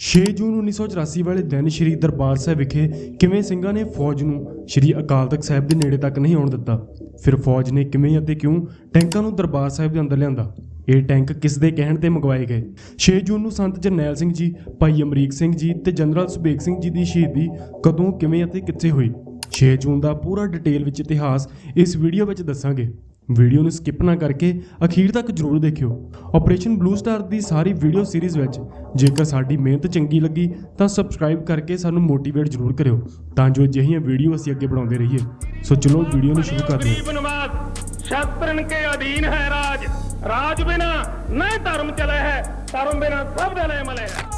6 ਜੂਨ 1984 ਵਾਲੇ ਦਿਨ ਸ੍ਰੀ ਦਰਬਾਰ ਸਾਹਿਬ ਵਿਖੇ ਕਿਵੇਂ ਸਿੰਘਾਂ ਨੇ ਫੌਜ ਨੂੰ ਸ੍ਰੀ ਅਕਾਲ ਤਖਤ ਸਾਹਿਬ ਦੇ ਨੇੜੇ ਤੱਕ ਨਹੀਂ ਆਉਣ ਦਿੱਤਾ? ਫਿਰ ਫੌਜ ਨੇ ਕਿਵੇਂ ਅਤੇ ਕਿਉਂ ਟੈਂਕਾਂ ਨੂੰ ਦਰਬਾਰ ਸਾਹਿਬ ਦੇ ਅੰਦਰ ਲਿਆਂਦਾ? ਇਹ ਟੈਂਕ ਕਿਸ ਦੇ ਕਹਿਣ ਤੇ ਮੰਗਵਾਏ ਗਏ? 6 ਜੂਨ ਨੂੰ ਸੰਤ ਜਰਨੈਲ ਸਿੰਘ ਜੀ, ਭਾਈ ਅਮਰੀਕ ਸਿੰਘ ਜੀ ਤੇ ਜਨਰਲ ਸੁਬੇਗ ਸਿੰਘ ਜੀ ਦੀ ਸ਼ਹੀਦੀ ਕਦੋਂ, ਕਿਵੇਂ ਅਤੇ ਕਿੱਥੇ ਹੋਈ? 6 ਜੂਨ ਦਾ ਪੂਰਾ ਡਿਟੇਲ ਵਿੱਚ ਇਤਿਹਾਸ ਇਸ ਵੀਡੀਓ ਵਿੱਚ ਦੱਸਾਂਗੇ। ਵੀਡੀਓ ਨੂੰ ਸਕਿਪ ਨਾ ਕਰਕੇ ਅਖੀਰ ਤੱਕ ਜ਼ਰੂਰ ਦੇਖਿਓ। ਆਪਰੇਸ਼ਨ ਬਲੂ ਸਟਾਰ ਦੀ ਸਾਰੀ ਵੀਡੀਓ ਸੀਰੀਜ਼ ਵਿੱਚ ਜੇਕਰ ਸਾਡੀ ਮਿਹਨਤ ਚੰਗੀ ਲੱਗੀ, ਤਾਂ ਸਬਸਕ੍ਰਾਈਬ ਕਰਕੇ ਸਾਨੂੰ ਮੋਟੀਵੇਟ ਜ਼ਰੂਰ ਕਰਿਓ। ਤਾਂ ਜੋ ਅਜਿਹੀਆਂ ਵੀਡੀਓ ਅਸੀਂ ਅੱਗੇ ਬਣਾਉਂਦੇ ਰਹੀਏ। ਸੋ ਚਲੋ ਵੀਡੀਓ ਨੂੰ ਸ਼ੁਰੂ ਕਰਦੇ ਹਾਂ। ਸ਼ਾਸਤਰਨ ਕੇ ਅਧੀਨ ਹੈ ਰਾਜ। ਰਾਜ ਬਿਨਾ ਨਾ ਧਰਮ ਚਲੇ ਹੈ, ਧਰਮ ਬਿਨਾ ਸਭ ਦਲੇ ਮਲੇ ਹੈ।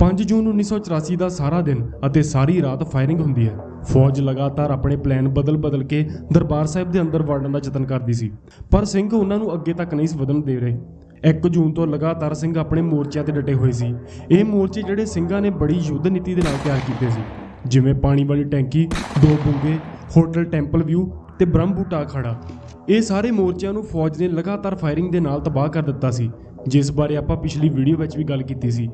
5 ਜੂਨ 1984 ਦਾ ਸਾਰਾ ਦਿਨ ਅਤੇ ਸਾਰੀ ਰਾਤ ਫਾਇਰਿੰਗ ਹੁੰਦੀ ਹੈ। ਫੌਜ ਲਗਾਤਾਰ ਆਪਣੇ ਪਲਾਨ ਬਦਲ-ਬਦਲ ਕੇ ਦਰਬਾਰ ਸਾਹਿਬ ਦੇ ਅੰਦਰ ਵੜਨ ਦਾ ਯਤਨ ਕਰਦੀ ਸੀ। ਪਰ ਸਿੰਘ ਉਹਨਾਂ ਨੂੰ ਅੱਗੇ ਤੱਕ ਨਹੀਂ ਵਧਣ ਦੇ ਰਹੇ। 1 ਜੂਨ ਤੋਂ ਲਗਾਤਾਰ ਸਿੰਘ ਆਪਣੇ ਮੋਰਚਿਆਂ ਤੇ ਡਟੇ ਹੋਏ ਸੀ। ਇਹ ਮੋਰਚੇ ਜਿਹੜੇ ਸਿੰਘਾਂ ਨੇ ਬੜੀ ਯੁੱਧ ਨੀਤੀ ਦੇ ਨਾਲ ਤਿਆਰ ਕੀਤੇ ਸੀ। ਜਿਵੇਂ ਪਾਣੀ ਵਾਲੀ ਟੈਂਕੀ, ਦੋ ਬੁੰਗੇ, ਹੋਟਲ ਟੈਂਪਲ ਵਿਊ ਤੇ ਬ੍ਰਹਮਬੂਟਾ ਅਖਾੜਾ। ਇਹ ਸਾਰੇ ਮੋਰਚਿਆਂ ਨੂੰ ਫੌਜ ਨੇ ਲਗਾਤਾਰ ਫਾਇਰਿੰਗ ਦੇ ਨਾਲ ਤਬਾਹ ਕਰ ਦਿੱਤਾ ਸੀ। ਜਿਸ ਬਾਰੇ ਆਪਾਂ ਪਿਛਲੀ ਵੀਡੀਓ ਵਿੱਚ ਵੀ ਗੱਲ ਕੀਤੀ ਸੀ।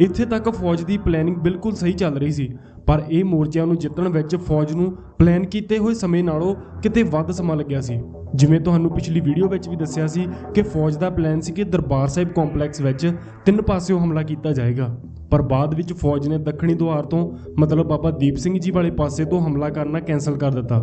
ਇੱਥੇ ਤੱਕ ਫੌਜ ਦੀ ਪਲੈਨਿੰਗ ਬਿਲਕੁਲ ਸਹੀ ਚੱਲ ਰਹੀ ਸੀ, ਪਰ ਇਹ ਮੋਰਚਿਆਂ ਨੂੰ ਜਿੱਤਣ ਵਿੱਚ ਫੌਜ ਨੂੰ ਪਲਾਨ ਕੀਤੇ ਹੋਏ ਸਮੇਂ ਨਾਲੋਂ ਕਿਤੇ ਵੱਧ ਸਮਾਂ ਲੱਗਿਆ ਸੀ। ਜਿਵੇਂ ਤੁਹਾਨੂੰ ਪਿਛਲੀ ਵੀਡੀਓ ਵਿੱਚ ਵੀ ਦੱਸਿਆ ਸੀ ਕਿ ਫੌਜ ਦਾ ਪਲਾਨ ਸੀ ਕਿ ਦਰਬਾਰ ਸਾਹਿਬ ਕੰਪਲੈਕਸ ਵਿੱਚ ਤਿੰਨ ਪਾਸਿਓਂ ਹਮਲਾ ਕੀਤਾ ਜਾਏਗਾ। ਪਰ ਬਾਅਦ ਵਿੱਚ ਫੌਜ ਨੇ ਦੱਖਣੀ ਦੁਆਰ ਤੋਂ ਮਤਲਬ ਬਾਬਾ ਦੀਪ ਸਿੰਘ ਜੀ ਵਾਲੇ ਪਾਸੇ ਤੋਂ ਹਮਲਾ ਕਰਨਾ ਕੈਨਸਲ ਕਰ ਦਿੱਤਾ,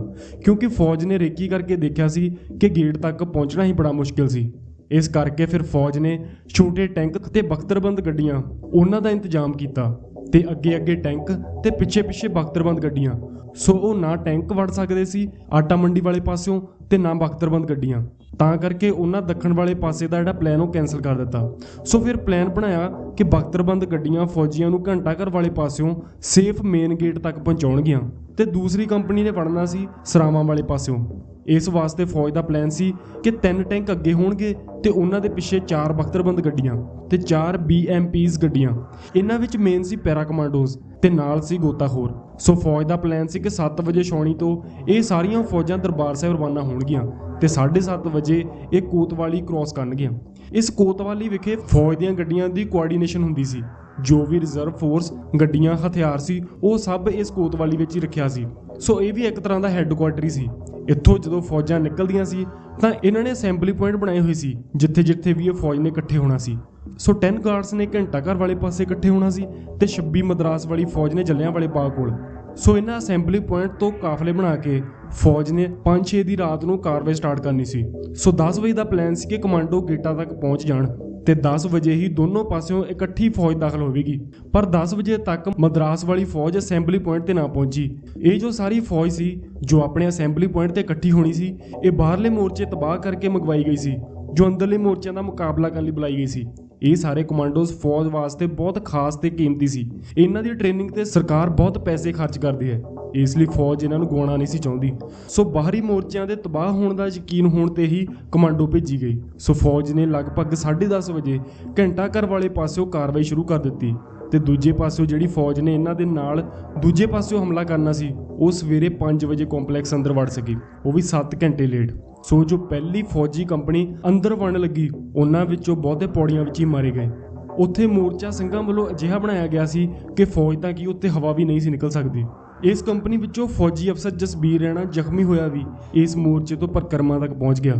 ਕਿਉਂਕਿ ਫੌਜ ਨੇ ਰੇਕੀ ਕਰਕੇ ਦੇਖਿਆ ਸੀ ਕਿ ਗੇਟ ਤੱਕ ਪਹੁੰਚਣਾ ਹੀ ਬੜਾ ਮੁਸ਼ਕਿਲ ਸੀ। ਇਸ ਕਰਕੇ ਫਿਰ ਫੌਜ ਨੇ ਛੋਟੇ ਟੈਂਕ ਤੇ ਬਖਤਰਬੰਦ ਗੱਡੀਆਂ ਉਹਨਾਂ ਦਾ ਇੰਤਜ਼ਾਮ ਕੀਤਾ ਤੇ ਅੱਗੇ ਅੱਗੇ ਟੈਂਕ ਤੇ ਪਿੱਛੇ ਪਿੱਛੇ ਬਖਤਰਬੰਦ ਗੱਡੀਆਂ। ਸੋ ਉਹ ਨਾ ਟੈਂਕ ਵੜ ਸਕਦੇ ਸੀ ਆਟਾ ਮੰਡੀ ਵਾਲੇ ਪਾਸਿਓਂ ਤੇ ਨਾ ਬਖਤਰਬੰਦ ਗੱਡੀਆਂ। ਤਾਂ ਕਰਕੇ ਉਹਨਾਂ ਦੱਖਣ ਵਾਲੇ ਪਾਸੇ ਦਾ ਜਿਹੜਾ ਪਲਾਨ ਉਹ ਕੈਨਸਲ ਕਰ ਦਿੱਤਾ। ਸੋ ਫਿਰ ਪਲਾਨ ਬਣਾਇਆ ਕਿ ਬਖਤਰਬੰਦ ਗੱਡੀਆਂ ਫੌਜੀਆਂ ਨੂੰ ਘੰਟਾ ਘਰ ਵਾਲੇ ਪਾਸਿਓਂ ਸੇਫ ਮੇਨ ਗੇਟ ਤੱਕ ਪਹੁੰਚਾਉਣਗੀਆਂ ਤੇ ਦੂਸਰੀ ਕੰਪਨੀ ਨੇ ਵੜਨਾ ਸੀ ਸਰਾਵਾਂ ਵਾਲੇ ਪਾਸਿਓਂ। ਇਸ ਵਾਸਤੇ ਫੌਜ ਦਾ ਪਲਾਨ ਸੀ ਕਿ ਤਿੰਨ ਟੈਂਕ ਅੱਗੇ ਹੋਣਗੇ ਤੇ ਉਹਨਾਂ ਦੇ ਪਿੱਛੇ ਚਾਰ ਬਖਤਰਬੰਦ ਗੱਡੀਆਂ ਤੇ ਚਾਰ BMPs ਗੱਡੀਆਂ। ਇਹਨਾਂ ਵਿੱਚ ਮੇਨ ਸੀ ਪੈਰਾ ਕਮਾਂਡੋਜ਼ ਤੇ ਨਾਲ ਸੀ ਗੋਤਾਖੋਰ ਸੋ ਫੌਜ ਦਾ ਪਲਾਨ ਸੀ ਕਿ 7 ਵਜੇ ਛਾਉਣੀ ਤੋਂ ਇਹ ਸਾਰੀਆਂ ਫੌਜਾਂ ਦਰਬਾਰ ਸਾਹਿਬ ਰਵਾਨਾ ਹੋਣਗੀਆਂ ਤੇ 7:30 ਵਜੇ ਇਹ ਕੋਤਵਾਲੀ ਕ੍ਰਾਸ ਕਰਨਗੀਆਂ। ਇਸ ਕੋਤਵਾਲੀ ਵਿਖੇ ਫੌਜ ਦੀਆਂ ਗੱਡੀਆਂ ਦੀ ਕੋਆਰਡੀਨੇਸ਼ਨ ਹੁੰਦੀ ਸੀ। ਜੋ ਵੀ ਰਿਜ਼ਰਵ ਫੋਰਸ ਗੱਡੀਆਂ ਹਥਿਆਰ ਸੀ, ਉਹ ਸਭ ਇਸ ਕੋਤਵਾਲੀ ਵਿੱਚ ਹੀ ਰੱਖਿਆ ਸੀ। ਸੋ ਇਹ ਵੀ ਇੱਕ ਤਰ੍ਹਾਂ ਦਾ ਹੈੱਡਕੁਆਰਟਰ ਹੀ ਸੀ। ਇੱਥੋਂ ਜਦੋਂ ਫੌਜਾਂ ਨਿਕਲਦੀਆਂ ਸੀ, ਤਾਂ ਇਹਨਾਂ ਨੇ ਅਸੈਂਬਲੀ ਪੁਆਇੰਟ ਬਣਾਏ ਹੋਏ ਸੀ, ਜਿੱਥੇ ਜਿੱਥੇ ਵੀ ਇਹ ਫੌਜ ਨੇ ਇਕੱਠੇ ਹੋਣਾ ਸੀ। ਸੋ 10 ਗਾਰਡਸ ਨੇ ਘੰਟਾ ਘਰ ਵਾਲੇ ਪਾਸੇ ਇਕੱਠੇ ਹੋਣਾ ਸੀ ਤੇ 26 ਮਦਰਾਸ ਵਾਲੀ ਫੌਜ ਨੇ ਜੱਲਿਆਂ ਵਾਲੇ ਬਾਗ ਕੋਲ। ਸੋ ਇਹਨਾਂ ਅਸੈਂਬਲੀ ਪੁਆਇੰਟ ਤੋਂ ਕਾਫਲੇ ਬਣਾ ਕੇ ਫੌਜ ਨੇ 5-6 ਦੀ ਰਾਤ ਨੂੰ ਕਾਰਵਾਈ ਸਟਾਰਟ ਕਰਨੀ ਸੀ। ਸੋ 10 ਵਜੇ ਦਾ ਪਲਾਨ ਸੀ ਕਿ ਕਮਾਂਡੋ ਗੇਟਾਂ ਤੱਕ ਪਹੁੰਚ ਜਾਣ। ਤੇ 10 ਵਜੇ ਹੀ ਦੋਨੋਂ ਪਾਸਿਓਂ ਇਕੱਠੀ ਫੌਜ ਦਾਖਲ ਹੋਵੇਗੀ। ਪਰ 10 ਵਜੇ ਤੱਕ ਮਦਰਾਸ ਵਾਲੀ ਫੌਜ ਅਸੈਂਬਲੀ ਪੁਆਇੰਟ ਤੇ ਨਾ ਪਹੁੰਚੀ। ਇਹ ਜੋ ਸਾਰੀ ਫੌਜ ਸੀ, ਜੋ ਆਪਣੇ ਅਸੈਂਬਲੀ ਪੁਆਇੰਟ ਤੇ ਇਕੱਠੀ ਹੋਣੀ ਸੀ, ਇਹ ਬਾਹਰਲੇ ਮੋਰਚੇ ਤਬਾਹ ਕਰਕੇ ਮੰਗਵਾਈ ਗਈ ਸੀ, ਜੋ ਅੰਦਰਲੇ ਮੋਰਚਿਆਂ ਦਾ ਮੁਕਾਬਲਾ ਕਰਨ ਲਈ ਬੁਲਾਈ ਗਈ ਸੀ। ਇਹ ਸਾਰੇ ਕਮਾਂਡੋਜ਼ ਫੌਜ ਵਾਸਤੇ ਬਹੁਤ ਖਾਸ ਤੇ ਕੀਮਤੀ ਸੀ। ਇਹਨਾਂ ਦੀ ਟ੍ਰੇਨਿੰਗ ਤੇ ਸਰਕਾਰ ਬਹੁਤ ਪੈਸੇ ਖਰਚ ਕਰਦੀ ਹੈ। ਇਸ ਲਈ ਫੌਜ ਇਹਨਾਂ ਨੂੰ ਗਵਾਉਣਾ ਨਹੀਂ ਸੀ ਚਾਹੁੰਦੀ। ਸੋ ਬਾਹਰੀ ਮੋਰਚਿਆਂ ਦੇ ਤਬਾਹ ਹੋਣ ਦਾ ਯਕੀਨ ਹੋਣ ਤੇ ਹੀ ਕਮਾਂਡੋ ਭੇਜੀ ਗਈ। ਸੋ ਫੌਜ ਨੇ ਲਗਭਗ 10:30 ਵਜੇ ਘੰਟਾ ਘਰ ਵਾਲੇ ਪਾਸਿਓਂ ਕਾਰਵਾਈ ਸ਼ੁਰੂ ਕਰ ਦਿੱਤੀ। ਤੇ ਦੂਜੇ ਪਾਸਿਓ ਜਿਹੜੀ ਫੌਜ ਨੇ ਇਹਨਾਂ ਦੇ ਨਾਲ ਦੂਜੇ ਪਾਸਿਓ ਹਮਲਾ ਕਰਨਾ ਸੀ, ਉਹ ਸਵੇਰੇ 5 ਵਜੇ ਕੰਪਲੈਕਸ ਅੰਦਰ ਵੜ ਸਕੀ। ਉਹ ਵੀ 7 ਘੰਟੇ ਲੇਟ। ਸੋ ਜੋ ਪਹਿਲੀ ਫੌਜੀ ਕੰਪਨੀ ਅੰਦਰ ਵੜਨ ਲੱਗੀ, ਉਹਨਾਂ ਵਿੱਚੋਂ ਬਹੁਤੇ ਪੌੜੀਆਂ ਵਿੱਚ ਹੀ ਮਾਰੇ ਗਏ। ਉੱਥੇ ਮੋਰਚਾ ਸਿੰਘਾਂ ਵੱਲੋਂ ਅਜਿਹਾ ਬਣਾਇਆ ਗਿਆ ਸੀ ਕਿ ਫੌਜ ਤਾਂ ਕੀ ਉੱਤੇ ਹਵਾ ਵੀ ਨਹੀਂ ਸੀ ਨਿਕਲ ਸਕਦੀ। ਇਸ ਕੰਪਨੀ ਵਿੱਚੋਂ ਫੌਜੀ ਅਫਸਰ ਜਸਬੀਰ ਰੈਣਾ ਜ਼ਖਮੀ ਹੋਇਆ ਵੀ ਇਸ ਮੋਰਚੇ ਤੋਂ ਪਰਕਰਮਾ ਤੱਕ ਪਹੁੰਚ ਗਿਆ।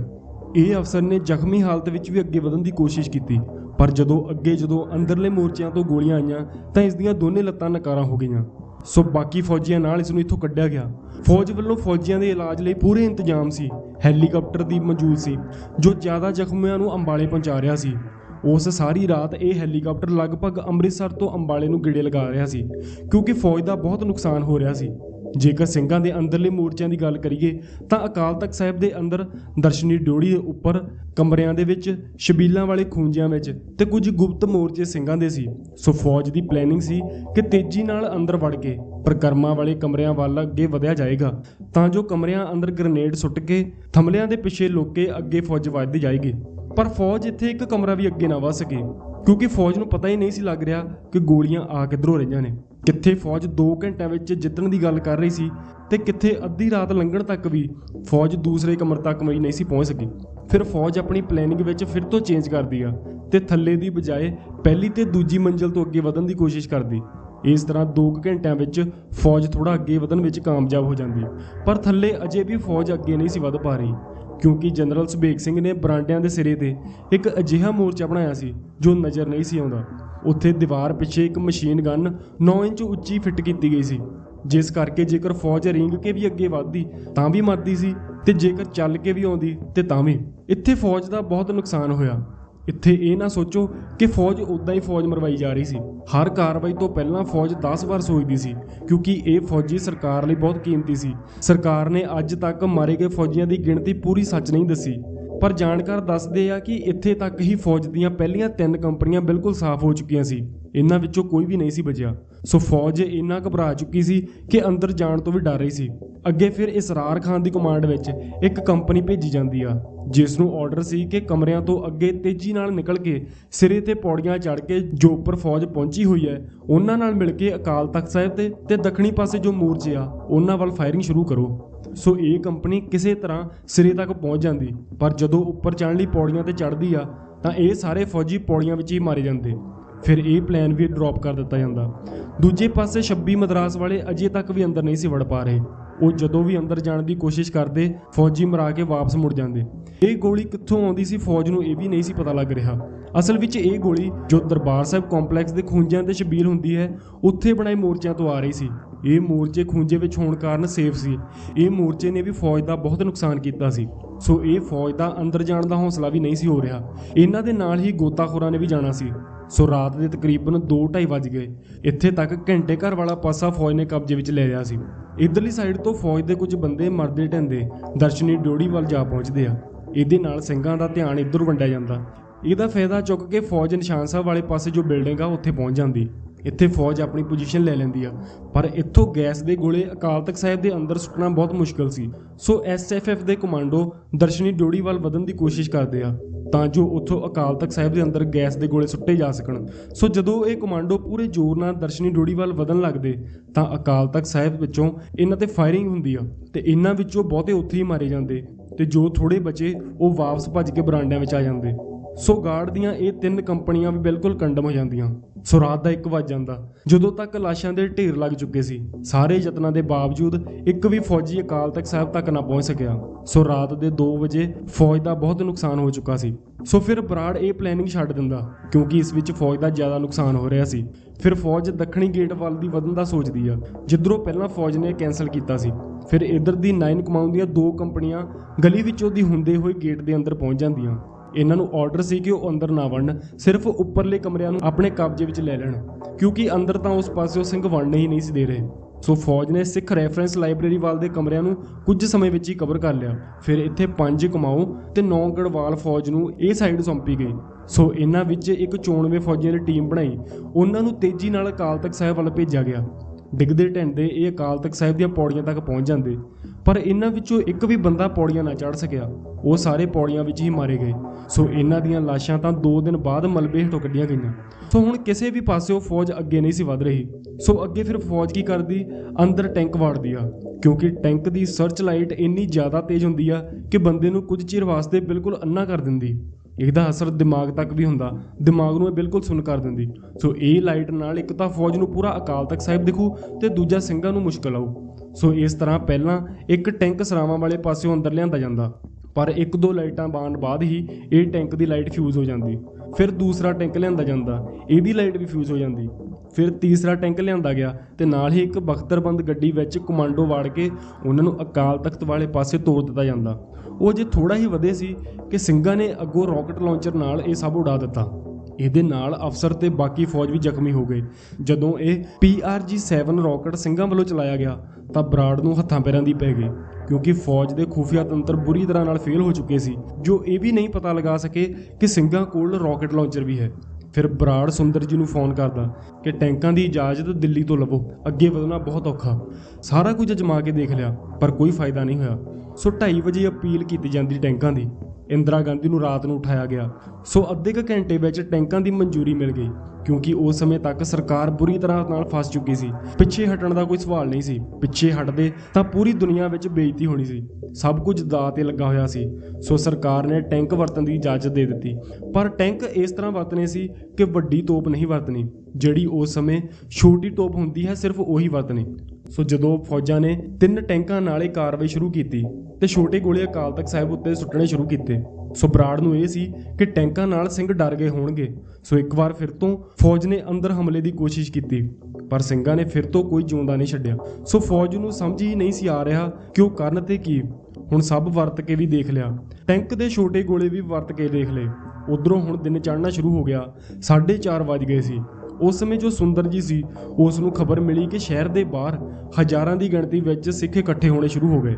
ਇਹ ਅਫਸਰ ਨੇ ਜ਼ਖਮੀ ਹਾਲਤ ਵਿੱਚ ਵੀ ਅੱਗੇ ਵਧਣ ਦੀ ਕੋਸ਼ਿਸ਼ ਕੀਤੀ। ਪਰ ਜਦੋਂ ਅੱਗੇ ਜਦੋਂ ਅੰਦਰਲੇ ਮੋਰਚਿਆਂ ਤੋਂ ਗੋਲੀਆਂ ਆਈਆਂ, ਤਾਂ ਇਸ ਦੀਆਂ ਦੋਨੇ ਲੱਤਾਂ ਨਕਾਰਾਂ ਹੋ ਗਈਆਂ। ਸੋ ਬਾਕੀ ਫੌਜੀਆਂ ਨਾਲ ਇਸ ਨੂੰ ਇੱਥੋਂ ਕੱਢਿਆ ਗਿਆ। ਫੌਜ ਵੱਲੋਂ ਫੌਜੀਆਂ ਦੇ ਇਲਾਜ ਲਈ ਪੂਰੇ ਇੰਤਜ਼ਾਮ ਸੀ। ਹੈਲੀਕਾਪਟਰ ਦੀ ਮੌਜੂਦ ਸੀ, ਜੋ ਜ਼ਿਆਦਾ ਜ਼ਖਮੀਆਂ ਨੂੰ ਅੰਬਾਲੇ ਪਹੁੰਚਾ ਰਿਹਾ ਸੀ। ਉਸ ਸਾਰੀ ਰਾਤ ਇਹ ਹੈਲੀਕਾਪਟਰ ਲਗਭਗ ਅੰਮ੍ਰਿਤਸਰ ਤੋਂ ਅੰਬਾਲੇ ਨੂੰ ਗੇੜੇ ਲਗਾ ਰਿਹਾ ਸੀ, ਕਿਉਂਕਿ ਫੌਜ ਦਾ ਬਹੁਤ ਨੁਕਸਾਨ ਹੋ ਰਿਹਾ ਸੀ। ਜੇਕਰ ਸਿੰਘਾਂ ਦੇ ਅੰਦਰਲੇ ਮੋਰਚਿਆਂ ਦੀ ਗੱਲ ਕਰੀਏ, ਤਾਂ ਅਕਾਲ ਤਖਤ ਸਾਹਿਬ ਦੇ ਅੰਦਰ ਦਰਸ਼ਨੀ ਡਿਉੜੀ ਦੇ ਉੱਪਰ ਕਮਰਿਆਂ ਦੇ ਵਿੱਚ, ਸ਼ਬੀਲਾਂ ਵਾਲੇ ਖੂੰਜਿਆਂ ਵਿੱਚ ਤੇ ਕੁਝ ਗੁਪਤ ਮੋਰਚੇ ਸਿੰਘਾਂ ਦੇ ਸੀ। ਸੋ ਫੌਜ ਦੀ ਪਲੈਨਿੰਗ ਸੀ ਕਿ ਤੇਜ਼ੀ ਨਾਲ ਅੰਦਰ ਵੜ ਕੇ ਪ੍ਰਕਰਮਾ ਵਾਲੇ ਕਮਰਿਆਂ ਵੱਲ ਅੱਗੇ ਵਧਿਆ ਜਾਏਗਾ, ਤਾਂ ਜੋ ਕਮਰਿਆਂ ਅੰਦਰ ਗ੍ਰਨੇਡ ਸੁੱਟ ਕੇ ਥਮਲਿਆਂ ਦੇ ਪਿੱਛੇ ਲੋਕੇ ਅੱਗੇ ਫੌਜ ਵੱਧਦੀ ਜਾਏਗੀ। ਪਰ ਫੌਜ ਇੱਥੇ ਇੱਕ ਕਮਰਾ ਵੀ ਅੱਗੇ ਨਾ ਵਧ ਸਕੇ, ਕਿਉਂਕਿ ਫੌਜ ਨੂੰ ਪਤਾ ਹੀ ਨਹੀਂ ਸੀ ਲੱਗ ਰਿਹਾ ਕਿ ਗੋਲੀਆਂ ਆ ਕਿੱਧਰੋਂ ਰਹੀਆਂ ਨੇ। ਕਿੱਥੇ ਫੌਜ 2 ਘੰਟਿਆਂ ਵਿੱਚ ਜਿੱਤਣ ਦੀ ਗੱਲ ਕਰ ਰਹੀ ਸੀ ਤੇ ਕਿੱਥੇ ਅੱਧੀ ਰਾਤ ਲੰਘਣ ਤੱਕ ਵੀ ਫੌਜ ਦੂਸਰੇ ਕਮਰ ਤੱਕ ਵੀ ਨਹੀਂ ਸੀ ਪਹੁੰਚ ਸਕੀ। ਫਿਰ ਫੌਜ ਆਪਣੀ ਪਲੈਨਿੰਗ ਵਿੱਚ ਫਿਰ ਤੋਂ ਚੇਂਜ ਕਰਦੀ ਆ ਤੇ ਥੱਲੇ ਦੀ ਬਜਾਏ ਪਹਿਲੀ ਤੇ ਦੂਜੀ ਮੰਜ਼ਿਲ ਤੋਂ ਅੱਗੇ ਵਧਣ ਦੀ ਕੋਸ਼ਿਸ਼ ਕਰਦੀ। ਇਸ ਤਰ੍ਹਾਂ 2 ਘੰਟਿਆਂ ਵਿੱਚ ਫੌਜ ਥੋੜਾ ਅੱਗੇ ਵਧਣ ਵਿੱਚ ਕਾਮਯਾਬ ਹੋ ਜਾਂਦੀ। ਪਰ ਥੱਲੇ ਅਜੇ ਵੀ ਫੌਜ ਅੱਗੇ ਨਹੀਂ ਸੀ ਵਧ ਪਾ ਰਹੀ, ਕਿਉਂਕਿ ਜਨਰਲ ਸੁਬੇਗ ਸਿੰਘ ਨੇ ਬਰਾਂਡਿਆਂ ਦੇ ਸਿਰੇ ਤੇ ਇੱਕ ਅਜਿਹਾ ਮੋਰਚਾ ਬਣਾਇਆ ਸੀ ਜੋ ਨਜ਼ਰ ਨਹੀਂ ਸੀ ਆਉਂਦਾ। ਉੱਥੇ ਦੀਵਾਰ ਪਿੱਛੇ ਇੱਕ ਮਸ਼ੀਨ ਗਨ 9 ਇੰਚ ਉੱਚੀ ਫਿੱਟ ਕੀਤੀ ਗਈ ਸੀ, ਜਿਸ ਕਰਕੇ ਜੇਕਰ ਫੌਜ ਰਿੰਗ ਕੇ ਵੀ ਅੱਗੇ ਵੱਧਦੀ, ਤਾਂ ਵੀ ਮਰਦੀ ਸੀ, ਤੇ ਜੇਕਰ ਚੱਲ ਕੇ ਵੀ ਆਉਂਦੀ, ਤੇ ਤਾਂ ਵੀ। ਇੱਥੇ ਫੌਜ ਦਾ ਬਹੁਤ ਨੁਕਸਾਨ ਹੋਇਆ। ਇੱਥੇ ਇਹ ਨਾ ਸੋਚੋ ਕਿ ਫੌਜ ਉਦਾਂ ਹੀ ਫੌਜ ਮਰਵਾਈ ਜਾ ਰਹੀ ਸੀ। ਹਰ ਕਾਰਵਾਈ ਤੋਂ ਪਹਿਲਾਂ ਫੌਜ 10 ਵਾਰ ਸੋਚਦੀ ਸੀ, ਕਿਉਂਕਿ ਇਹ ਫੌਜੀ ਸਰਕਾਰ ਲਈ ਬਹੁਤ ਕੀਮਤੀ ਸੀ। ਸਰਕਾਰ ਨੇ ਅੱਜ ਤੱਕ ਮਾਰੇ ਗਏ ਫੌਜੀਆਂ ਦੀ ਗਿਣਤੀ ਪੂਰੀ ਸੱਚ ਨਹੀਂ ਦੱਸੀ। ਪਰ ਜਾਣਕਾਰ ਦੱਸਦੇ ਆ ਕਿ ਇੱਥੇ ਤੱਕ ਹੀ ਫੌਜ ਦੀਆਂ ਪਹਿਲੀਆਂ ਤਿੰਨ ਕੰਪਨੀਆਂ ਬਿਲਕੁਲ ਸਾਫ਼ ਹੋ ਚੁੱਕੀਆਂ ਸੀ। ਇਹਨਾਂ ਵਿੱਚੋਂ ਕੋਈ ਵੀ ਨਹੀਂ ਸੀ ਬਚਿਆ। ਸੋ ਫੌਜ ਇੰਨਾ ਘਬਰਾ ਚੁੱਕੀ ਸੀ ਕਿ ਅੰਦਰ ਜਾਣ ਤੋਂ ਵੀ ਡਰ ਰਹੀ ਸੀ। ਅੱਗੇ ਫਿਰ ਇਸਰਾਰ ਖਾਨ ਦੀ ਕਮਾਂਡ ਵਿੱਚ ਇੱਕ ਕੰਪਨੀ ਭੇਜੀ ਜਾਂਦੀ ਆ ਜਿਸ ਨੂੰ ਆਰਡਰ ਸੀ ਕਿ ਕਮਰਿਆਂ ਤੋਂ ਅੱਗੇ ਤੇਜ਼ੀ ਨਾਲ ਨਿਕਲ ਕੇ ਸਿਰੇ ਤੇ ਪੌੜੀਆਂ ਚੜ੍ਹ ਕੇ ਜੋ ਉੱਪਰ ਫੌਜ ਪਹੁੰਚੀ ਹੋਈ ਹੈ, ਉਹਨਾਂ ਨਾਲ ਮਿਲ ਕੇ ਅਕਾਲ ਤਖਤ ਸਾਹਿਬ ਤੇ ਤੇ ਦੱਖਣੀ ਪਾਸੇ ਜੋ ਮੋਰਚੇ ਆ, ਉਹਨਾਂ ਵੱਲ ਫਾਇਰਿੰਗ ਸ਼ੁਰੂ ਕਰੋ। ਸੋ ਇਹ ਕੰਪਨੀ ਕਿਸੇ ਤਰ੍ਹਾਂ ਸਿਰੇ ਤੱਕ ਪਹੁੰਚ ਜਾਂਦੀ। ਪਰ ਜਦੋਂ ਉੱਪਰ ਚੜ੍ਹਨ ਲਈ ਪੌੜੀਆਂ ਤੇ ਚੜ੍ਹਦੀ ਆ, ਤਾਂ ਇਹ ਸਾਰੇ ਫੌਜੀ ਪੌੜੀਆਂ ਵਿੱਚ ਹੀ ਮਾਰੇ ਜਾਂਦੇ। ਫਿਰ ਇਹ ਪਲਾਨ ਵੀ ਡ੍ਰੌਪ ਕਰ ਦਿੱਤਾ ਜਾਂਦਾ। ਦੂਜੇ ਪਾਸੇ 26 ਮਦਰਾਸ ਵਾਲੇ ਅਜੇ ਤੱਕ ਵੀ ਅੰਦਰ ਨਹੀਂ ਸੀ ਵੜ ਪਾ ਰਹੇ। ਉਹ ਜਦੋਂ ਵੀ ਅੰਦਰ ਜਾਣ ਦੀ ਕੋਸ਼ਿਸ਼ ਕਰਦੇ, ਫੌਜੀ ਮਰਾ ਕੇ ਵਾਪਸ ਮੁੜ ਜਾਂਦੇ। ਇਹ ਗੋਲੀ ਕਿੱਥੋਂ ਆਉਂਦੀ ਸੀ ਫੌਜ ਨੂੰ ਇਹ ਵੀ ਨਹੀਂ ਸੀ ਪਤਾ ਲੱਗ ਰਿਹਾ। ਅਸਲ ਵਿੱਚ ਇਹ ਗੋਲੀ ਜੋ ਦਰਬਾਰ ਸਾਹਿਬ ਕੰਪਲੈਕਸ ਦੇ ਖੂੰਜਿਆਂ ਤੇ ਸ਼ਬੀਲ ਹੁੰਦੀ ਹੈ, ਉੱਥੇ ਬਣਾਏ ਮੋਰਚਿਆਂ ਤੋਂ ਆ ਰਹੀ ਸੀ। ਇਹ ਮੋਰਚੇ ਖੂੰਜੇ ਵਿੱਚ ਹੋਣ ਕਾਰਨ ਸੇਫ ਸੀ। ਇਹ ਮੋਰਚੇ ਨੇ ਵੀ ਫੌਜ ਦਾ ਬਹੁਤ ਨੁਕਸਾਨ ਕੀਤਾ ਸੀ। ਸੋ ਇਹ ਫੌਜ ਦਾ ਅੰਦਰ ਜਾਣ ਦਾ ਹੌਸਲਾ ਵੀ ਨਹੀਂ ਸੀ ਹੋ ਰਿਹਾ। ਇਹਨਾਂ ਦੇ ਨਾਲ ਹੀ ਗੋਤਾਖੋਰਾਂ ਨੇ ਵੀ ਜਾਣਾ ਸੀ। ਸੋ ਰਾਤ ਦੇ ਤਕਰੀਬਨ 2:30 ਵੱਜ ਗਏ। ਇੱਥੇ ਤੱਕ ਘੰਟੇ ਘਰ ਵਾਲਾ ਪਾਸਾ ਫੌਜ ਨੇ ਕਬਜ਼ੇ ਵਿੱਚ ਲੈ ਲਿਆ ਸੀ। ਇਧਰਲੀ ਸਾਈਡ ਤੋਂ ਫੌਜ ਦੇ ਕੁਝ ਬੰਦੇ ਮਰਦੇ ਢੰਦੇ ਦਰਸ਼ਨੀ ਡਿਓੜੀ ਵੱਲ ਜਾ ਪਹੁੰਚਦੇ ਆ। ਇਹਦੇ ਨਾਲ ਸਿੰਘਾਂ ਦਾ ਧਿਆਨ ਇੱਧਰ ਵੰਡਿਆ ਜਾਂਦਾ। ਇਹਦਾ ਫਾਇਦਾ ਚੁੱਕ ਕੇ ਫੌਜ ਨਿਸ਼ਾਨ ਸਾਹਿਬ ਵਾਲੇ ਪਾਸੇ ਜੋ ਬਿਲਡਿੰਗ ਆ, ਉੱਥੇ ਪਹੁੰਚ ਜਾਂਦੀ। ਇੱਥੇ ਫੌਜ ਆਪਣੀ ਪੋਜੀਸ਼ਨ ਲੈ ਲੈਂਦੀ ਆ। ਪਰ ਇੱਥੋਂ ਗੈਸ ਦੇ ਗੋਲੇ ਅਕਾਲ ਤਖਤ ਸਾਹਿਬ ਦੇ ਅੰਦਰ ਸੁੱਟਣਾ ਬਹੁਤ ਮੁਸ਼ਕਲ ਸੀ। ਸੋ ਐਸਐਫਐਫ ਦੇ ਕਮਾਂਡੋ ਦਰਸ਼ਨੀ ਡੋੜੀ ਵੱਲ ਵਧਣ ਦੀ ਕੋਸ਼ਿਸ਼ ਕਰਦੇ ਆ, ਤਾਂ ਜੋ ਉੱਥੋਂ ਅਕਾਲ ਤਖਤ ਸਾਹਿਬ ਦੇ ਅੰਦਰ ਗੈਸ ਦੇ ਗੋਲੇ ਸੁੱਟੇ ਜਾ ਸਕਣ। ਸੋ ਜਦੋਂ ਇਹ ਕਮਾਂਡੋ ਪੂਰੇ ਜ਼ੋਰ ਨਾਲ ਦਰਸ਼ਨੀ ਡੋੜੀ ਵੱਲ ਵਧਣ ਲੱਗਦੇ, ਤਾਂ ਅਕਾਲ ਤਖਤ ਸਾਹਿਬ ਵਿੱਚੋਂ ਇਹਨਾਂ ਤੇ ਫਾਇਰਿੰਗ ਹੁੰਦੀ ਆ ਤੇ ਇਹਨਾਂ ਵਿੱਚੋਂ ਬਹੁਤੇ ਉੱਥੇ ਹੀ ਮਾਰੇ ਜਾਂਦੇ ਤੇ ਜੋ ਥੋੜੇ ਬਚੇ, ਉਹ ਵਾਪਸ ਭੱਜ ਕੇ ਬਰਾਂਡਿਆਂ ਵਿੱਚ ਆ ਜਾਂਦੇ। ਸੋ ਗਾਰਡ ਦੀਆਂ ਇਹ ਤਿੰਨ ਕੰਪਨੀਆਂ ਵੀ ਬਿਲਕੁਲ ਕੰਡਮ ਹੋ ਜਾਂਦੀਆਂ। ਸੋ ਰਾਤ ਦਾ 1 ਵਜ ਜਾਂਦਾ। ਜਦੋਂ ਤੱਕ ਲਾਸ਼ਾਂ ਦੇ ਢੇਰ ਲੱਗ ਚੁੱਕੇ ਸੀ, ਸਾਰੇ ਯਤਨਾਂ ਦੇ ਬਾਵਜੂਦ ਇੱਕ ਵੀ ਫੌਜੀ ਅਕਾਲ ਤਖਤ ਸਾਹਿਬ ਤੱਕ ਨਾ ਪਹੁੰਚ ਸਕਿਆ। ਸੋ ਰਾਤ ਦੇ 2 ਵਜੇ ਫੌਜ ਦਾ ਬਹੁਤ ਨੁਕਸਾਨ ਹੋ ਚੁੱਕਾ ਸੀ। ਸੋ ਫਿਰ ਬਰਾੜ ਇਹ ਪਲੈਨਿੰਗ ਛੱਡ ਦਿੰਦਾ, ਕਿਉਂਕਿ ਇਸ ਵਿੱਚ ਫੌਜ ਦਾ ਜ਼ਿਆਦਾ ਨੁਕਸਾਨ ਹੋ ਰਿਹਾ ਸੀ। ਫਿਰ ਫੌਜ ਦੱਖਣੀ ਗੇਟ ਵੱਲ ਦੀ ਵਧਣ ਦਾ ਸੋਚਦੀ ਆ, ਜਿੱਧਰੋਂ ਪਹਿਲਾਂ ਫੌਜ ਨੇ ਕੈਨਸਲ ਕੀਤਾ ਸੀ। ਫਿਰ ਇਧਰ ਦੀ 9 ਕਮਾਉਣ ਦੀਆਂ ਦੋ ਕੰਪਨੀਆਂ ਗਲੀ ਵਿੱਚੋਂ ਦੀ ਹੁੰਦੇ ਹੋਏ ਗੇਟ ਦੇ ਅੰਦਰ ਪਹੁੰਚ ਜਾਂਦੀਆਂ। ਇਹਨਾਂ ਨੂੰ ਆਰਡਰ ਸੀ ਕਿ ਉਹ ਅੰਦਰ ਨਾ ਵੜਨ, ਸਿਰਫ ਉੱਪਰਲੇ ਕਮਰਿਆਂ ਨੂੰ ਆਪਣੇ ਕਬਜ਼ੇ ਵਿੱਚ ਲੈ ਲੈਣ, ਕਿਉਂਕਿ ਅੰਦਰ ਤਾਂ ਉਸ ਪਾਸਿਓਂ ਸਿੰਘ ਵੜਨੇ ਹੀ ਨਹੀਂ ਸੀ ਦੇ ਰਹੇ। ਸੋ ਫੌਜ ਨੇ ਸਿੱਖ ਰੈਫਰੈਂਸ ਲਾਇਬ੍ਰੇਰੀ ਵਾਲ ਦੇ ਕਮਰਿਆਂ ਨੂੰ ਕੁਝ ਸਮੇਂ ਵਿੱਚ ਹੀ ਕਵਰ ਕਰ ਲਿਆ। ਫਿਰ ਇੱਥੇ ਪੰਜ ਕਮਾਓ ਤੇ ਨੌ ਗੜਵਾਲ ਫੌਜ ਨੂੰ ਇਹ ਸਾਈਡ ਸੌਂਪੀ ਗਈ। ਸੋ ਇਹਨਾਂ ਵਿੱਚ ਇੱਕ ਚੋਣਵੇਂ ਫੌਜੀਆਂ ਦੀ ਟੀਮ ਬਣਾਈ। ਉਹਨਾਂ ਨੂੰ ਤੇਜ਼ੀ ਨਾਲ ਅਕਾਲ ਤਖਤ ਸਾਹਿਬ ਵੱਲ ਭੇਜਿਆ ਗਿਆ। ਡਿੱਗਦੇ ਢੰਡੇ ਇਹ ਅਕਾਲ ਤਖਤ ਸਾਹਿਬ ਦੀਆਂ ਪੌੜੀਆਂ ਤੱਕ ਪਹੁੰਚ ਜਾਂਦੇ। ਪਰ ਇਹਨਾਂ ਵਿੱਚੋਂ ਇੱਕ ਵੀ ਬੰਦਾ ਪੌੜੀਆਂ ਨਾ ਚੜ੍ਹ ਸਕਿਆ। ਉਹ ਸਾਰੇ ਪੌੜੀਆਂ ਵਿੱਚ ਹੀ ਮਾਰੇ ਗਏ। ਸੋ ਇਹਨਾਂ ਦੀਆਂ ਲਾਸ਼ਾਂ ਤਾਂ 2 ਦਿਨ ਬਾਅਦ ਮਲਬੇ ਹੇਠੋਂ ਕੱਢੀਆਂ ਗਈਆਂ। ਸੋ ਹੁਣ ਕਿਸੇ ਵੀ ਪਾਸਿਓਂ ਫੌਜ ਅੱਗੇ ਨਹੀਂ ਸੀ ਵਧ ਰਹੀ। ਸੋ ਅੱਗੇ ਫਿਰ ਫੌਜ ਕੀ ਕਰਦੀ? ਅੰਦਰ ਟੈਂਕ ਵਾੜਦੀ ਆ। ਕਿਉਂਕਿ ਟੈਂਕ ਦੀ ਸਰਚ ਲਾਈਟ ਇੰਨੀ ਜ਼ਿਆਦਾ ਤੇਜ਼ ਹੁੰਦੀ ਆ ਕਿ ਬੰਦੇ ਨੂੰ ਕੁਝ ਚਿਰ ਵਾਸਤੇ ਬਿਲਕੁਲ ਅੰਨਾ ਕਰ ਦਿੰਦੀ। ਇਹਦਾ ਅਸਰ ਦਿਮਾਗ ਤੱਕ ਵੀ ਹੁੰਦਾ, ਦਿਮਾਗ ਨੂੰ ਇਹ ਬਿਲਕੁਲ ਸੁੰਨ ਕਰ ਦਿੰਦੀ। ਸੋ ਇਹ ਲਾਈਟ ਨਾਲ ਇੱਕ ਤਾਂ ਫੌਜ ਨੂੰ ਪੂਰਾ ਅਕਾਲ ਤਖਤ ਸਾਹਿਬ ਦਿਖੂ ਤੇ ਦੂਜਾ ਸਿੰਘਾਂ ਨੂੰ ਮੁਸ਼ਕਲ ਆਉ ਸੋ ਇਸ ਤਰ੍ਹਾਂ ਪਹਿਲਾਂ ਇੱਕ ਟੈਂਕ ਸਰਾਵਾਂ ਵਾਲੇ ਪਾਸਿਓਂ ਅੰਦਰ ਲਿਆਂਦਾ ਜਾਂਦਾ, ਪਰ ਇੱਕ ਦੋ ਲਾਈਟਾਂ ਬਾਣ ਬਾਅਦ ਹੀ ਇਹ ਟੈਂਕ ਦੀ ਲਾਈਟ ਫਿਊਜ਼ ਹੋ ਜਾਂਦੀ। ਫਿਰ ਦੂਸਰਾ ਟੈਂਕ ਲਿਆਂਦਾ ਜਾਂਦਾ, ਇਹਦੀ ਲਾਈਟ ਵੀ ਫਿਊਜ਼ ਹੋ ਜਾਂਦੀ। ਫਿਰ ਤੀਸਰਾ ਟੈਂਕ ਲਿਆਂਦਾ ਗਿਆ ਤੇ ਨਾਲ ਹੀ ਇੱਕ ਬਖਤਰਬੰਦ ਗੱਡੀ ਵਿੱਚ ਕਮਾਂਡੋ ਵਾੜ ਕੇ ਉਹਨਾਂ ਨੂੰ ਅਕਾਲ ਤਖਤ ਵਾਲੇ ਪਾਸੇ ਤੋੜ ਦਿੱਤਾ ਜਾਂਦਾ। ਉਹ ਜੇ ਥੋੜਾ ਹੀ ਵਧੇ ਸੀ ਕਿ ਸਿੰਘਾਂ ਨੇ ਅੱਗੋਂ ਰਾਕਟ ਲਾਂਚਰ ਨਾਲ ਇਹ ਸਭ ਉਡਾ ਦਿੱਤਾ। ਇਹਦੇ ਨਾਲ ਅਫਸਰ ਤੇ ਬਾਕੀ ਫੌਜ ਵੀ ਜ਼ਖਮੀ ਹੋ ਗਏ। ਜਦੋਂ ਇਹ PRG-7 ਰਾਕਟ ਸਿੰਘਾਂ ਵੱਲੋਂ ਚਲਾਇਆ ਗਿਆ, ਤਾਂ ਬਰਾੜ ਨੂੰ ਹੱਥਾਂ ਪੈਰਾਂ ਦੀ ਪੈ ਗਈ, ਕਿਉਂਕਿ ਫੌਜ ਦੇ ਖੂਫੀਆ ਤੰਤਰ ਬੁਰੀ ਤਰ੍ਹਾਂ ਨਾਲ ਫੇਲ ਹੋ ਚੁੱਕੇ ਸੀ, ਜੋ ਇਹ ਵੀ ਨਹੀਂ ਪਤਾ ਲਗਾ ਸਕੇ ਕਿ ਸਿੰਘਾਂ ਕੋਲ ਰਾਕਟ ਲਾਂਚਰ ਵੀ ਹੈ। ਫਿਰ ਬਰਾੜ ਸੁੰਦਰ ਜੀ ਨੂੰ ਫੋਨ ਕਰਦਾ ਕਿ ਟੈਂਕਾਂ ਦੀ ਇਜਾਜ਼ਤ ਦਿੱਲੀ ਤੋਂ ਲਵੋ, ਅੱਗੇ ਵਧਣਾ ਬਹੁਤ ਔਖਾ। ਸਾਰਾ ਕੁਝ ਅਜਮਾ ਕੇ ਦੇਖ ਲਿਆ, ਪਰ ਕੋਈ ਫਾਇਦਾ ਨਹੀਂ ਹੋਇਆ। ਸੋ 2:30 ਵਜੇ ਅਪੀਲ ਕੀਤੀ ਜਾਂਦੀ ਟੈਂਕਾਂ ਦੀ। ਇੰਦਰਾ ਗਾਂਧੀ ਨੂੰ ਰਾਤ ਨੂੰ ਉਠਾਇਆ ਗਿਆ। ਸੋ ਅੱਧੇ ਕੁ ਘੰਟੇ ਵਿੱਚ ਟੈਂਕਾਂ ਦੀ ਮਨਜ਼ੂਰੀ ਮਿਲ ਗਈ, ਕਿਉਂਕਿ ਉਸ ਸਮੇਂ ਤੱਕ ਸਰਕਾਰ ਬੁਰੀ ਤਰ੍ਹਾਂ ਨਾਲ ਫਸ ਚੁੱਕੀ ਸੀ। ਪਿੱਛੇ ਹਟਣ ਦਾ ਕੋਈ ਸਵਾਲ ਨਹੀਂ ਸੀ। ਪਿੱਛੇ ਹਟਦੇ ਤਾਂ ਪੂਰੀ ਦੁਨੀਆ ਵਿੱਚ ਬੇਇੱਜ਼ਤੀ ਹੋਣੀ ਸੀ। ਸਭ ਕੁਝ ਦਾ ਤੇ ਲੱਗਾ ਹੋਇਆ ਸੀ। ਸੋ ਸਰਕਾਰ ਨੇ ਟੈਂਕ ਵਰਤਣ ਦੀ ਇਜਾਜ਼ਤ ਦੇ ਦਿੱਤੀ। ਪਰ ਟੈਂਕ ਇਸ ਤਰ੍ਹਾਂ ਵਰਤਨੇ ਸੀ ਕਿ ਵੱਡੀ ਤੋਪ ਨਹੀਂ ਵਰਤਣੀ। ਜਿਹੜੀ ਉਸ ਸਮੇਂ ਛੋਟੀ ਤੋਪ ਹੁੰਦੀ ਹੈ, ਸਿਰਫ ਉਹੀ ਵਰਤਣੀ। ਸੋ ਜਦੋਂ ਫੌਜਾਂ ਨੇ ਤਿੰਨ ਟੈਂਕਾਂ ਨਾਲ ਇਹ ਕਾਰਵਾਈ ਸ਼ੁਰੂ ਕੀਤੀ ਤੇ ਛੋਟੇ ਗੋਲੇ ਅਕਾਲ ਤਖਤ ਸਾਹਿਬ ਉੱਤੇ ਸੁੱਟਣੇ ਸ਼ੁਰੂ ਕੀਤੇ, ਸੋ ਬਰਾੜ ਨੂੰ ਇਹ ਸੀ ਕਿ ਟੈਂਕਾਂ ਨਾਲ ਸਿੰਘ ਡਰ ਗਏ ਹੋਣਗੇ। ਸੋ ਇੱਕ ਵਾਰ ਫਿਰ ਤੋਂ ਫੌਜ ਨੇ ਅੰਦਰ ਹਮਲੇ ਦੀ ਕੋਸ਼ਿਸ਼ ਕੀਤੀ, ਪਰ ਸਿੰਘਾਂ ਨੇ ਫਿਰ ਤੋਂ ਕੋਈ ਜਿਉਂਦਾ ਨਹੀਂ ਛੱਡਿਆ। ਸੋ ਫੌਜ ਨੂੰ ਸਮਝ ਹੀ ਨਹੀਂ ਸੀ ਆ ਰਿਹਾ ਕਿ ਉਹ ਕਰਨ ਤੇ ਕੀ। ਹੁਣ ਸਭ ਵਰਤ ਕੇ ਵੀ ਦੇਖ ਲਿਆ। ਟੈਂਕ ਦੇ ਛੋਟੇ ਗੋਲੇ ਵੀ ਵਰਤ ਕੇ ਦੇਖ ਲਏ। ਉਧਰੋਂ ਹੁਣ ਦਿਨ ਚੜ੍ਹਨਾ ਸ਼ੁਰੂ ਹੋ ਗਿਆ। 4:30 ਵੱਜ ਗਏ ਸੀ। ਉਸ ਸਮੇਂ ਜੋ ਸੁੰਦਰ ਜੀ ਸੀ, ਉਸ ਨੂੰ ਖਬਰ ਮਿਲੀ ਕਿ ਸ਼ਹਿਰ ਦੇ ਬਾਹਰ ਹਜ਼ਾਰਾਂ ਦੀ ਗਿਣਤੀ ਵਿੱਚ ਸਿੱਖ ਇਕੱਠੇ ਹੋਣੇ ਸ਼ੁਰੂ ਹੋ ਗਏ।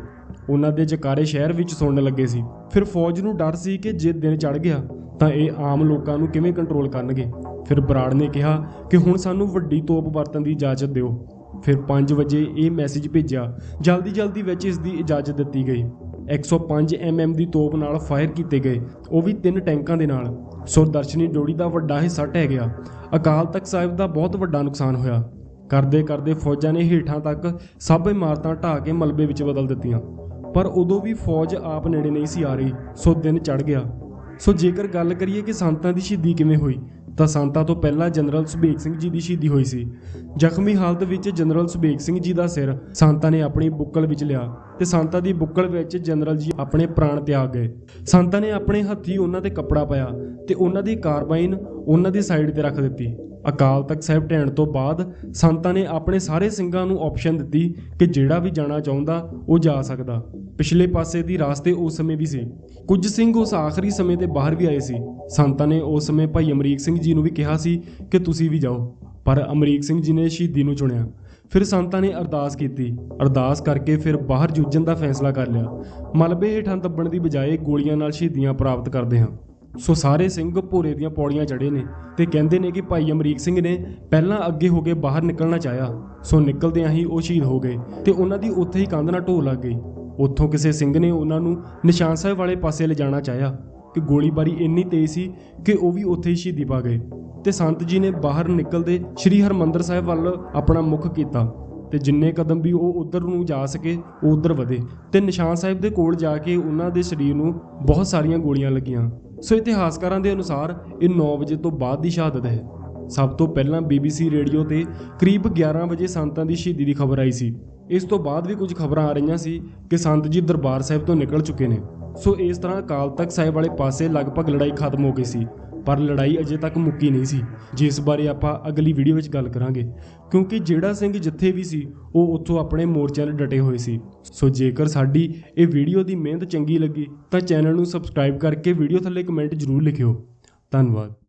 ਉਹਨਾਂ ਦੇ ਜਕਾਰੇ ਸ਼ਹਿਰ ਵਿੱਚ ਸੁਣਨ ਲੱਗੇ ਸੀ। ਫਿਰ ਫੌਜ ਨੂੰ ਡਰ ਸੀ ਕਿ ਜੇ ਦਿਨ ਚੜ ਗਿਆ, ਤਾਂ ਇਹ ਆਮ ਲੋਕਾਂ ਨੂੰ ਕਿਵੇਂ ਕੰਟਰੋਲ ਕਰਨਗੇ? ਫਿਰ ਬਰਾੜ ਨੇ ਕਿਹਾ ਕਿ ਹੁਣ ਸਾਨੂੰ ਵੱਡੀ ਤੋਪ ਵਰਤਣ ਦੀ ਇਜਾਜ਼ਤ ਦਿਓ। ਫਿਰ 5 ਵਜੇ ਇਹ ਮੈਸੇਜ ਭੇਜਿਆ। ਜਲਦੀ ਜਲਦੀ ਵਿੱਚ ਇਸ ਦੀ ਇਜਾਜ਼ਤ ਦਿੱਤੀ ਗਈ। 105 mm ਦੀ ਤੋਪ ਨਾਲ ਫਾਇਰ ਕੀਤੇ ਗਏ। ਉਹ ਵੀ ਤਿੰਨ ਟੈਂਕਾਂ ਦੇ ਨਾਲ। ਸੋ ਦਰਸ਼ਨੀ ਡੋੜੀ ਦਾ ਵੱਡਾ ਹਿੱਸਾ ਢਹਿ ਗਿਆ। ਅਕਾਲ ਤਖਤ ਸਾਹਿਬ ਦਾ ਬਹੁਤ ਵੱਡਾ ਨੁਕਸਾਨ ਹੋਇਆ। ਕਰਦੇ ਕਰਦੇ ਫੌਜਾਂ ਨੇ ਹੇਠਾਂ ਤੱਕ ਸਭ ਇਮਾਰਤਾਂ ਢਾਹ ਕੇ ਮਲਬੇ ਵਿੱਚ ਬਦਲ ਦਿੱਤੀਆਂ। ਪਰ ਉਦੋਂ ਵੀ ਫੌਜ ਆਪ ਨੇੜੇ ਨਹੀਂ ਸੀ ਆ ਰਹੀ, ਸੋ ਦਿਨ ਚੜ ਗਿਆ। ਸੋ ਜੇਕਰ ਗੱਲ ਕਰੀਏ ਕਿ ਸੰਤਾਂ ਦੀ ਸ਼ਹੀਦੀ ਕਿਵੇਂ ਹੋਈ ਤਾਂ ਸੰਤਾਂ ਤੋਂ ਪਹਿਲਾਂ ਜਨਰਲ ਸੁਬੇਗ ਸਿੰਘ ਜੀ ਦੀ ਸ਼ਹੀਦੀ ਹੋਈ ਸੀ। ਜ਼ਖਮੀ ਹਾਲਤ ਵਿੱਚ ਜਨਰਲ ਸੁਬੇਗ ਸਿੰਘ ਜੀ ਦਾ ਸਿਰ ਸੰਤਾਂ ਨੇ ਆਪਣੀ ਬੁੱਕਲ ਵਿੱਚ ਲਿਆ ਤੇ ਸੰਤਾਂ ਦੀ ਬੁੱਕਲ ਵਿੱਚ ਜਨਰਲ ਜੀ ਆਪਣੇ ਪ੍ਰਾਣ ਤਿਆਗ ਗਏ। ਸੰਤਾਂ ਨੇ ਆਪਣੇ ਹੱਥੀ ਉਹਨਾਂ ਤੇ ਕੱਪੜਾ ਪਾਇਆ ਤੇ ਉਹਨਾਂ ਦੀ ਕਾਰਬਾਈਨ ਉਹਨਾਂ ਦੀ ਸਾਈਡ ਤੇ ਰੱਖ ਦਿੱਤੀ। ਅਕਾਲ ਤਖਤ ਸਾਹਿਬ ਢਹਿਣ ਤੋਂ ਬਾਅਦ ਸੰਤਾਂ ਨੇ ਆਪਣੇ ਸਾਰੇ ਸਿੰਘਾਂ ਨੂੰ ਆਪਸ਼ਨ ਦਿੱਤੀ ਕਿ ਜਿਹੜਾ ਵੀ ਜਾਣਾ ਚਾਹੁੰਦਾ, ਉਹ ਜਾ ਸਕਦਾ। ਪਿਛਲੇ ਪਾਸੇ ਦੀ ਰਾਸਤੇ ਉਸ ਸਮੇਂ ਵੀ ਸੀ। ਕੁਝ ਸਿੰਘ ਉਸ ਆਖਰੀ ਸਮੇਂ ਤੇ ਬਾਹਰ ਵੀ ਆਏ ਸੀ। ਸੰਤਾਂ ਨੇ ਉਸ ਸਮੇਂ ਭਾਈ ਅਮਰੀਕ ਸਿੰਘ ਜੀ ਨੂੰ ਵੀ ਕਿਹਾ ਸੀ ਕਿ ਤੁਸੀਂ ਵੀ ਜਾਓ, ਪਰ ਅਮਰੀਕ ਸਿੰਘ ਜੀ ਨੇ ਸ਼ਹੀਦੀ ਨੂੰ ਚੁਣਿਆ। ਫਿਰ ਸੰਤਾਂ ਨੇ ਅਰਦਾਸ ਕੀਤੀ। ਅਰਦਾਸ ਕਰਕੇ ਫਿਰ ਬਾਹਰ ਜੂਝਣ ਦਾ ਫੈਸਲਾ ਕਰ ਲਿਆ। ਮਲਬੇ ਹੇਠਾਂ ਦੱਬਣ ਦੀ ਬਜਾਏ ਗੋਲੀਆਂ ਨਾਲ ਸ਼ਹੀਦੀਆਂ ਪ੍ਰਾਪਤ ਕਰਦੇ ਹਾਂ। ਸੋ ਸਾਰੇ ਸਿੰਘ ਭੋਰੇ ਦੀਆਂ ਪੌੜੀਆਂ ਚੜੇ ਨੇ ਤੇ ਕਹਿੰਦੇ ਨੇ ਕਿ ਭਾਈ ਅਮਰੀਕ ਸਿੰਘ ਨੇ ਪਹਿਲਾਂ ਅੱਗੇ ਹੋ ਕੇ ਬਾਹਰ ਨਿਕਲਣਾ ਚਾਹਿਆ। ਸੋ ਨਿਕਲਦਿਆਂ ਹੀ ਉਹ ਸ਼ਹੀਦ ਹੋ ਗਏ ਤੇ ਉਹਨਾਂ ਦੀ ਉੱਥੇ ਹੀ ਕੰਧ ਨਾਲ ਢੋ ਲੱਗ ਗਈ। ਉੱਥੋਂ ਕਿਸੇ ਸਿੰਘ ਨੇ ਉਹਨਾਂ ਨੂੰ ਨਿਸ਼ਾਨ ਸਾਹਿਬ ਵਾਲੇ ਪਾਸੇ ਲਿਜਾਣਾ ਚਾਹਿਆ ਕਿ ਗੋਲੀਬਾਰੀ ਇੰਨੀ ਤੇਜ਼ ਸੀ ਕਿ ਉਹ ਵੀ ਉੱਥੇ ਹੀ ਸ਼ਹੀਦੀ ਪਾ ਗਏ। ਤੇ ਸੰਤ ਜੀ ਨੇ ਬਾਹਰ ਨਿਕਲਦੇ ਸ੍ਰੀ ਹਰਮੰਦਰ ਸਾਹਿਬ ਵੱਲ ਆਪਣਾ ਮੁਖ ਕੀਤਾ। ਅਤੇ ਜਿੰਨੇ ਕਦਮ ਵੀ ਉਹ ਉੱਧਰ ਨੂੰ ਜਾ ਸਕੇ, ਉਹ ਉੱਧਰ ਵਧੇ। ਅਤੇ ਨਿਸ਼ਾਨ ਸਾਹਿਬ ਦੇ ਕੋਲ ਜਾ ਕੇ ਉਹਨਾਂ ਦੇ ਸਰੀਰ ਨੂੰ ਬਹੁਤ ਸਾਰੀਆਂ ਗੋਲੀਆਂ ਲੱਗੀਆਂ। ਸੋ ਇਤਿਹਾਸਕਾਰਾਂ ਦੇ ਅਨੁਸਾਰ ਇਹ 9 ਵਜੇ ਤੋਂ ਬਾਅਦ ਦੀ ਸ਼ਹਾਦਤ ਹੈ। ਸਭ ਤੋਂ ਪਹਿਲਾਂ BBC ਰੇਡੀਓ ਤੇ ਕਰੀਬ 11 ਵਜੇ ਸੰਤਾਂ ਦੀ ਸ਼ਹੀਦੀ ਦੀ ਖਬਰ ਆਈ ਸੀ। ਇਸ ਤੋਂ ਬਾਅਦ ਵੀ ਕੁਝ ਖਬਰਾਂ ਆ ਰਹੀਆਂ ਸੀ ਕਿ ਸੰਤ ਜੀ ਦਰਬਾਰ ਸਾਹਿਬ ਤੋਂ ਨਿਕਲ ਚੁੱਕੇ ਨੇ। ਸੋ ਇਸ ਤਰ੍ਹਾਂ ਅਕਾਲ ਤਖਤ ਸਾਹਿਬ ਵਾਲੇ ਪਾਸੇ ਲਗਭਗ ਲੜਾਈ ਖਤਮ ਹੋ ਗਈ ਸੀ। ਪਰ ਲੜਾਈ ਅਜੇ ਤੱਕ ਮੁੱਕੀ ਨਹੀਂ ਸੀ। ਜਿਸ ਬਾਰੇ ਆਪਾਂ ਅਗਲੀ ਵੀਡੀਓ ਵਿੱਚ ਗੱਲ ਕਰਾਂਗੇ। ਕਿਉਂਕਿ ਜਿਹੜਾ ਸਿੰਘ ਜਿੱਥੇ ਵੀ ਸੀ, ਉਹ ਉੱਥੋਂ ਆਪਣੇ ਮੋਰਚਿਆਂ 'ਤੇ ਡਟੇ ਹੋਏ ਸੀ। ਸੋ ਜੇਕਰ ਸਾਡੀ ਇਹ ਵੀਡੀਓ ਦੀ ਮਿਹਨਤ ਚੰਗੀ ਲੱਗੀ, ਤਾਂ ਚੈਨਲ ਨੂੰ ਸਬਸਕ੍ਰਾਈਬ ਕਰਕੇ ਵੀਡੀਓ ਥੱਲੇ ਕਮੈਂਟ ਜ਼ਰੂਰ ਲਿਖਿਓ। ਧੰਨਵਾਦ।